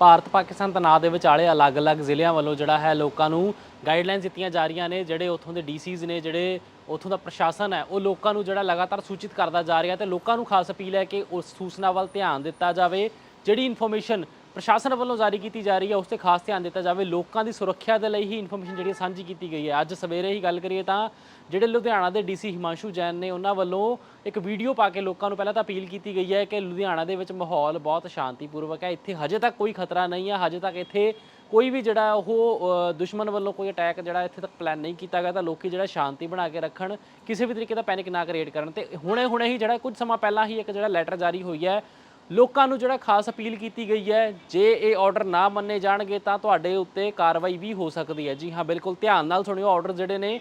ਭਾਰਤ ਪਾਕਿਸਤਾਨ ਤਣਾਅ ਦੇ ਵਿਚਾਲੇ ਅਲੱਗ-ਅਲੱਗ ਜ਼ਿਲ੍ਹਿਆਂ ਵੱਲੋਂ ਜਿਹੜਾ ਹੈ ਲੋਕਾਂ ਨੂੰ ਗਾਈਡਲਾਈਨਸ ਦਿੱਤੀਆਂ ਜਾ ਰਹੀਆਂ ਨੇ, ਜਿਹੜੇ ਉੱਥੋਂ ਦੇ ਡੀਸੀਜ਼ ਨੇ, ਜਿਹੜੇ ਉੱਥੋਂ ਦਾ ਪ੍ਰਸ਼ਾਸਨ ਹੈ, ਉਹ ਲੋਕਾਂ ਨੂੰ ਜਿਹੜਾ ਲਗਾਤਾਰ ਸੂਚਿਤ ਕਰਦਾ ਜਾ ਰਿਹਾ ਤੇ ਲੋਕਾਂ ਨੂੰ ਖਾਸ ਅਪੀਲ ਹੈ ਕਿ ਉਸ ਸੂਚਨਾ ਵੱਲ ਧਿਆਨ ਦਿੱਤਾ ਜਾਵੇ। ਜਿਹੜੀ ਇਨਫੋਰਮੇਸ਼ਨ ਪ੍ਰਸ਼ਾਸਨ ਵੱਲੋਂ ਜਾਰੀ ਕੀਤੀ ਜਾ ਰਹੀ ਹੈ, ਉਸ ਤੇ ਖਾਸ ਧਿਆਨ ਦਿੱਤਾ ਜਾਵੇ। ਲੋਕਾਂ ਦੀ ਸੁਰੱਖਿਆ ਦੇ ਲਈ ਹੀ ਇਨਫੋਰਮੇਸ਼ਨ ਜਿਹੜੀ ਸਾਂਝੀ ਕੀਤੀ ਗਈ ਹੈ। ਅੱਜ ਸਵੇਰੇ ਹੀ ਗੱਲ ਕਰੀਏ ਤਾਂ ਜਿਹੜੇ ਲੁਧਿਆਣਾ ਦੇ ਡੀਸੀ ਹਿਮਾਂਸ਼ੂ ਜੈਨ ਨੇ, ਉਹਨਾਂ ਵੱਲੋਂ ਇੱਕ ਵੀਡੀਓ ਪਾ ਕੇ ਲੋਕਾਂ ਨੂੰ ਪਹਿਲਾਂ ਤਾਂ ਅਪੀਲ ਕੀਤੀ ਗਈ ਹੈ ਕਿ ਲੁਧਿਆਣਾ ਦੇ ਵਿੱਚ ਮਾਹੌਲ ਬਹੁਤ ਸ਼ਾਂਤੀਪੂਰਵਕ ਹੈ। ਇੱਥੇ ਹਜੇ ਤੱਕ ਕੋਈ ਖਤਰਾ ਨਹੀਂ ਹੈ। ਹਜੇ ਤੱਕ ਇੱਥੇ ਕੋਈ ਵੀ ਜਿਹੜਾ ਉਹ ਦੁਸ਼ਮਣ ਵੱਲੋਂ ਕੋਈ ਅਟੈਕ ਜਿਹੜਾ ਇੱਥੇ ਤੱਕ ਪਲਾਨ ਨਹੀਂ ਕੀਤਾ ਗਿਆ ਤਾਂ ਲੋਕੀ ਜਿਹੜਾ ਸ਼ਾਂਤੀ ਬਣਾ ਕੇ ਰੱਖਣ, ਕਿਸੇ ਵੀ ਤਰੀਕੇ ਦਾ ਪੈਨਿਕ ਨਾ ਕ੍ਰੀਏਟ ਕਰਨ। ਤੇ ਹੁਣੇ ਹੁਣੇ ਹੀ ਜਿਹੜਾ ਕੁਝ ਸਮਾਂ ਪਹਿਲਾਂ ਹੀ ਇੱਕ ਜਿਹੜਾ ਲੈਟਰ ਜਾਰੀ ਹੋਈ ਹੈ ਲੋਕਾਂ ਨੂੰ ਜਿਹੜਾ ਖਾਸ ਅਪੀਲ ਕੀਤੀ ਗਈ ਹੈ, ਜੇ ਇਹ ਆਰਡਰ ਨਾ ਮੰਨੇ ਜਾਣਗੇ ਤਾਂ ਤੁਹਾਡੇ ਉੱਤੇ ਕਾਰਵਾਈ ਵੀ ਹੋ ਸਕਦੀ ਹੈ। ਜੀ ਹਾਂ, ਬਿਲਕੁਲ ਧਿਆਨ ਨਾਲ ਸੁਣਿਓ ਆਰਡਰ ਜਿਹੜੇ ਨੇ,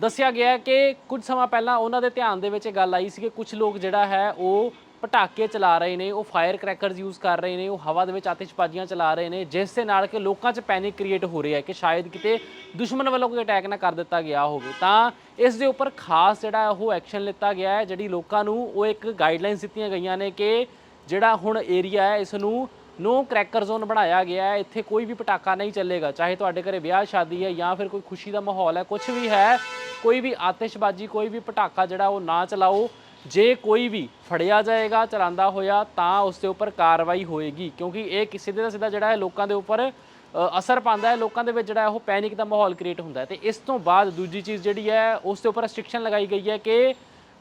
ਦੱਸਿਆ ਗਿਆ ਕਿ ਕੁਝ ਸਮਾਂ ਪਹਿਲਾਂ ਉਹਨਾਂ ਦੇ ਧਿਆਨ ਦੇ ਵਿੱਚ ਇਹ ਗੱਲ ਆਈ ਸੀ ਕਿ ਕੁਝ ਲੋਕ ਜਿਹੜਾ ਹੈ, ਉਹ ਪਟਾਕੇ ਚਲਾ ਰਹੇ ਨੇ, ਉਹ ਫਾਇਰ ਕ੍ਰੈਕਰਸ ਯੂਜ਼ ਕਰ ਰਹੇ ਨੇ, ਉਹ ਹਵਾ ਦੇ ਵਿੱਚ ਆਤਿਸ਼ਬਾਜ਼ੀਆਂ ਚਲਾ ਰਹੇ ਨੇ, ਜਿਸ ਦੇ ਨਾਲ ਕਿ ਲੋਕਾਂ 'ਚ ਪੈਨਿਕ ਕ੍ਰੀਏਟ ਹੋ ਰਿਹਾ ਹੈ ਕਿ ਸ਼ਾਇਦ ਕਿਤੇ ਦੁਸ਼ਮਣ ਵੱਲੋਂ ਕੋਈ ਅਟੈਕ ਨਾ ਕਰ ਦਿੱਤਾ ਗਿਆ ਹੋਵੇ। ਤਾਂ ਇਸ ਦੇ ਉੱਪਰ ਖਾਸ ਜਿਹੜਾ ਉਹ ਐਕਸ਼ਨ ਲਿੱਤਾ ਗਿਆ ਹੈ, ਜਿਹੜੀ ਲੋਕਾਂ ਨੂੰ ਉਹ ਇੱਕ ਗਾਈਡਲਾਈਨਸ ਦਿੱਤੀਆਂ ਗਈਆਂ ਨੇ ਕਿ ਜਿਹੜਾ ਹੁਣ ਏਰੀਆ ਹੈ ਇਸ ਨੂੰ ਨੋ ਕ੍ਰੈਕਰ ਜ਼ੋਨ ਬਣਾਇਆ ਗਿਆ ਹੈ। ਇੱਥੇ ਕੋਈ ਵੀ ਪਟਾਕਾ ਨਹੀਂ ਚੱਲੇਗਾ, ਚਾਹੇ ਤੁਹਾਡੇ ਘਰੇ ਵਿਆਹ ਸ਼ਾਦੀ ਹੈ ਜਾਂ ਫਿਰ ਕੋਈ ਖੁਸ਼ੀ ਦਾ ਮਾਹੌਲ ਹੈ ਕੁਝ ਵੀ ਹੈ, ਕੋਈ ਵੀ ਆਤਿਸ਼ਬਾਜ਼ੀ, ਕੋਈ ਵੀ ਪਟਾਕਾ ਜਿਹੜਾ ਉਹ ਨਾ ਚਲਾਓ। ਜੇ ਕੋਈ ਵੀ ਫੜਿਆ ਜਾਏਗਾ, ਚਲਾਉਂਦਾ ਹੋਇਆ, ਤਾਂ ਉਸ ਦੇ ਉੱਪਰ ਕਾਰਵਾਈ ਹੋਏਗੀ, ਕਿਉਂਕਿ ਇਹ ਕਿਸੇ ਦੇ ਦਾ ਸਿੱਧਾ ਜਿਹੜਾ ਹੈ, ਲੋਕਾਂ ਦੇ ਉੱਪਰ ਅਸਰ ਪਾਉਂਦਾ ਹੈ। ਲੋਕਾਂ ਦੇ ਵਿੱਚ ਜਿਹੜਾ ਉਹ ਪੈਨਿਕ ਦਾ ਮਾਹੌਲ ਕ੍ਰੀਏਟ ਹੁੰਦਾ ਹੈ। ਤੇ ਇਸ ਤੋਂ ਬਾਅਦ ਦੂਜੀ ਚੀਜ਼ ਜਿਹੜੀ ਹੈ, ਉਸ ਦੇ ਉੱਪਰ ਰੈਸਟ੍ਰਿਕਸ਼ਨ ਲਗਾਈ ਗਈ ਹੈ ਕਿ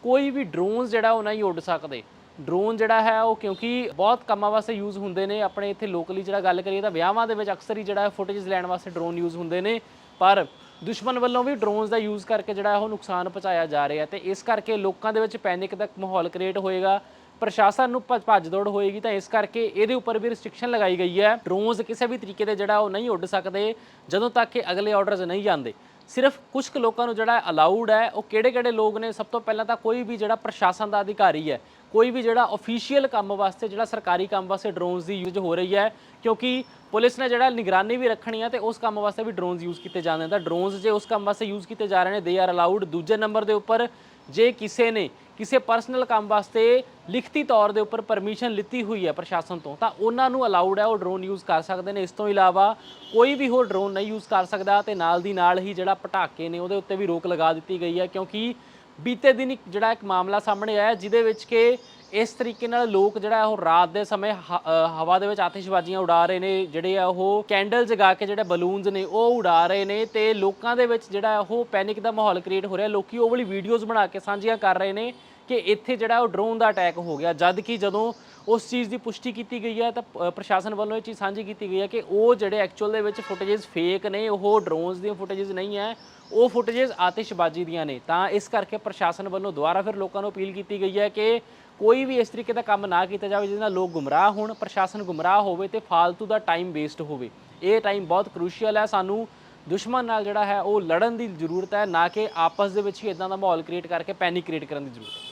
ਕੋਈ ਵੀ ਡਰੋਨਸ ਜਿਹੜਾ ਉਹ ਨਹੀਂ ਉੱਡ ਸਕਦੇ। ਡਰੋਨ ਜਿਹੜਾ ਹੈ ਉਹ ਕਿਉਂਕਿ ਬਹੁਤ ਕੰਮਾਂ ਵਾਸਤੇ ਯੂਜ਼ ਹੁੰਦੇ ਨੇ। ਆਪਣੇ ਇੱਥੇ ਲੋਕਲੀ ਜਿਹੜਾ ਗੱਲ ਕਰੀਏ ਤਾਂ ਵਿਆਹਾਂ ਦੇ ਵਿੱਚ ਅਕਸਰ ਹੀ ਜਿਹੜਾ ਫੁਟੇਜ ਲੈਣ ਵਾਸਤੇ ਡਰੋਨ ਯੂਜ਼ ਹੁੰਦੇ ਨੇ। ਪਰ ਦੁਸ਼ਮਣ ਵੱਲੋਂ ਵੀ ਡਰੋਨਸ ਦਾ ਯੂਜ਼ ਕਰਕੇ ਜਿਹੜਾ ਉਹ ਨੁਕਸਾਨ ਪਹੁੰਚਾਇਆ ਜਾ ਰਿਹਾ ਤੇ ਇਸ ਕਰਕੇ ਲੋਕਾਂ ਦੇ ਵਿੱਚ ਪੈਨਿਕ ਦਾ ਮਾਹੌਲ ਕ੍ਰੀਏਟ ਹੋਏਗਾ। ਪ੍ਰਸ਼ਾਸਨ ਨੂੰ ਭੱਜ ਭੱਜ ਦੌੜ ਹੋਏਗੀ ਤਾਂ ਇਸ ਕਰਕੇ ਇਹਦੇ ਉੱਪਰ ਵੀ ਰਿਸਟ੍ਰਿਕਸ਼ਨ ਲਗਾਈ ਗਈ ਹੈ। ਡਰੋਨਸ ਕਿਸੇ ਵੀ ਤਰੀਕੇ ਦੇ ਜਿਹੜਾ ਉਹ ਨਹੀਂ ਉੱਡ ਸਕਦੇ। ਜਦੋਂ ਤੱਕ ਕਿ ਅਗਲੇ ਆਰਡਰਸ ਨਹੀਂ ਜਾਂਦੇ। ਸਿਰਫ ਕੁਝ ਕੁ ਲੋਕਾਂ ਨੂੰ ਜਿਹੜਾ ਅਲਾਉਡ ਹੈ, ਉਹ ਕਿਹੜੇ-ਕਿਹੜੇ ਲੋਕ ਨੇ, ਸਭ ਤੋਂ ਪਹਿਲਾਂ ਤਾਂ ਕੋਈ ਵੀ ਜਿਹੜਾ ਪ੍ਰਸ਼ਾਸਨ ਦਾ ਅਧਿਕਾਰੀ ਹੈ, ਕੋਈ ਵੀ ਜਿਹੜਾ ਅਫੀਸ਼ੀਅਲ ਕੰਮ ਵਾਸਤੇ, ਜਿਹੜਾ ਸਰਕਾਰੀ ਕੰਮ ਵਾਸਤੇ ਡਰੋਨਸ ਦੀ ਯੂਜ਼ ਹੋ ਰਹੀ ਹੈ, ਕਿਉਂਕਿ ਪੁਲਿਸ ਨੇ ਜਿਹੜਾ ਨਿਗਰਾਨੀ ਵੀ ਰੱਖਣੀ ਹੈ ਤੇ ਉਸ ਕੰਮ ਵਾਸਤੇ ਵੀ ਡਰੋਨਸ ਯੂਜ਼ ਕੀਤੇ ਜਾਂਦੇ ਨੇ। ਤਾਂ ਡਰੋਨਸ ਜੇ ਉਸ ਕੰਮ ਵਾਸਤੇ ਯੂਜ਼ ਕੀਤੇ ਜਾ ਰਹੇ ਨੇ ਦੇ ਆਰ ਅਲਾਉਡ ਦੂਜੇ ਨੰਬਰ ਦੇ ਉੱਪਰ ਜੇ ਕਿਸੇ ਨੇ ਕਿਸੇ ਪਰਸਨਲ ਕੰਮ ਵਾਸਤੇ ਲਿਖਤੀ ਤੌਰ ਦੇ ਉੱਪਰ ਪਰਮਿਸ਼ਨ ਲਿੱਤੀ ਹੋਈ ਹੈ ਪ੍ਰਸ਼ਾਸਨ ਤੋਂ, ਤਾਂ ਉਹਨਾਂ ਨੂੰ ਅਲਾਉਡ ਹੈ ਉਹ ਡਰੋਨ ਯੂਜ਼ ਕਰ ਸਕਦੇ ਨੇ। ਇਸ ਤੋਂ ਇਲਾਵਾ ਕੋਈ ਵੀ ਹੋਰ ਡਰੋਨ ਨਹੀਂ ਯੂਜ਼ ਕਰ ਸਕਦਾ ਤੇ ਨਾਲ ਦੀ ਨਾਲ ਹੀ ਜਿਹੜਾ ਪਟਾਕੇ ਨੇ ਉਹਦੇ ਉੱਤੇ ਵੀ ਰੋਕ ਲਗਾ ਦਿੱਤੀ ਗਈ ਹੈ ਕਿਉਂਕਿ ਬੀਤੇ ਦਿਨ ਇੱਕ ਜਿਹੜਾ ਇੱਕ ਮਾਮਲਾ ਸਾਹਮਣੇ ਆਇਆ, ਜਿਹਦੇ ਵਿੱਚ ਕਿ ਇਸ ਤਰੀਕੇ ਨਾਲ ਲੋਕ ਜਿਹੜਾ ਉਹ ਰਾਤ ਦੇ ਸਮੇਂ ਹ- ਹਵਾ ਦੇ ਵਿੱਚ ਆਤਿਸ਼ਬਾਜ਼ੀਆਂ ਉਡਾ ਰਹੇ ਨੇ, ਜਿਹੜੇ ਆ ਉਹ ਕੈਂਡਲ ਜਗਾ ਕੇ ਜਿਹੜੇ ਬਲੂਨਸ ਨੇ ਉਹ ਉਡਾ ਰਹੇ ਨੇ ਤੇ ਲੋਕਾਂ ਦੇ ਵਿੱਚ ਜਿਹੜਾ ਉਹ ਪੈਨਿਕ ਦਾ ਮਾਹੌਲ ਕ੍ਰੀਏਟ ਹੋ ਰਿਹਾ। ਲੋਕੀ ਉਹ ਵਾਲੀ ਵੀਡੀਓਜ਼ ਬਣਾ ਕੇ ਸਾਂਝੀਆਂ ਕਰ ਰਹੇ ਨੇ। ਕਿ ਇੱਥੇ ਜਿਹੜਾ ਉਹ ਡਰੋਨ ਦਾ ਅਟੈਕ ਹੋ ਗਿਆ। ਜਦ ਕਿ ਜਦੋਂ ਉਸ ਚੀਜ਼ ਦੀ ਪੁਸ਼ਟੀ ਕੀਤੀ ਗਈ ਹੈ ਤਾਂ ਪ੍ਰਸ਼ਾਸਨ ਵੱਲੋਂ ਇਹ ਚੀਜ਼ ਸਾਂਝੀ ਕੀਤੀ ਗਈ ਹੈ ਕਿ ਉਹ ਜਿਹੜੇ ਐਕਚੁਅਲ ਦੇ ਵਿੱਚ ਫੁਟੇजेस ਫੇਕ ਨੇ, ਉਹ ਡਰੋਨਸ ਦੀਆਂ ਫੁਟੇजेस ਨਹੀਂ ਹੈ, ਉਹ ਫੁਟੇजेस ਆਤਿਸ਼ਬਾਜ਼ੀ ਦੀਆਂ ਨੇ। ਤਾਂ ਇਸ ਕਰਕੇ ਪ੍ਰਸ਼ਾਸਨ ਵੱਲੋਂ ਦੁਬਾਰਾ ਫਿਰ ਲੋਕਾਂ ਨੂੰ ਅਪੀਲ ਕੀਤੀ ਗਈ ਹੈ ਕਿ ਕੋਈ ਵੀ ਇਸ ਤਰੀਕੇ ਦਾ ਕੰਮ ਨਾ ਕੀਤਾ ਜਾਵੇ, ਜਿਹਦੇ ਨਾਲ ਲੋਕ ਗੁੰਮਰਾਹ ਹੋਣ, ਪ੍ਰਸ਼ਾਸਨ ਗੁੰਮਰਾਹ ਹੋਵੇ ਤੇ ਫਾਲਤੂ ਦਾ ਟਾਈਮ ਵੇਸਟ ਹੋਵੇ। ਇਹ ਟਾਈਮ ਬਹੁਤ ਕ੍ਰੂਸ਼ੀਅਲ ਹੈ। ਸਾਨੂੰ ਦੁਸ਼ਮਣ ਨਾਲ ਜਿਹੜਾ ਹੈ, ਉਹ ਲੜਨ ਦੀ ਜ਼ਰੂਰਤ ਹੈ, ਨਾ ਕਿ ਆਪਸ ਦੇ ਵਿੱਚ ਹੀ ਇਦਾਂ ਦਾ ਮਾਹੌਲ ਕ੍ਰੀਏਟ ਕਰਕੇ ਪੈਨਿਕ ਕ੍ਰੀਏਟ ਕਰਨ ਦੀ ਜ਼ਰੂਰਤ ਹੈ।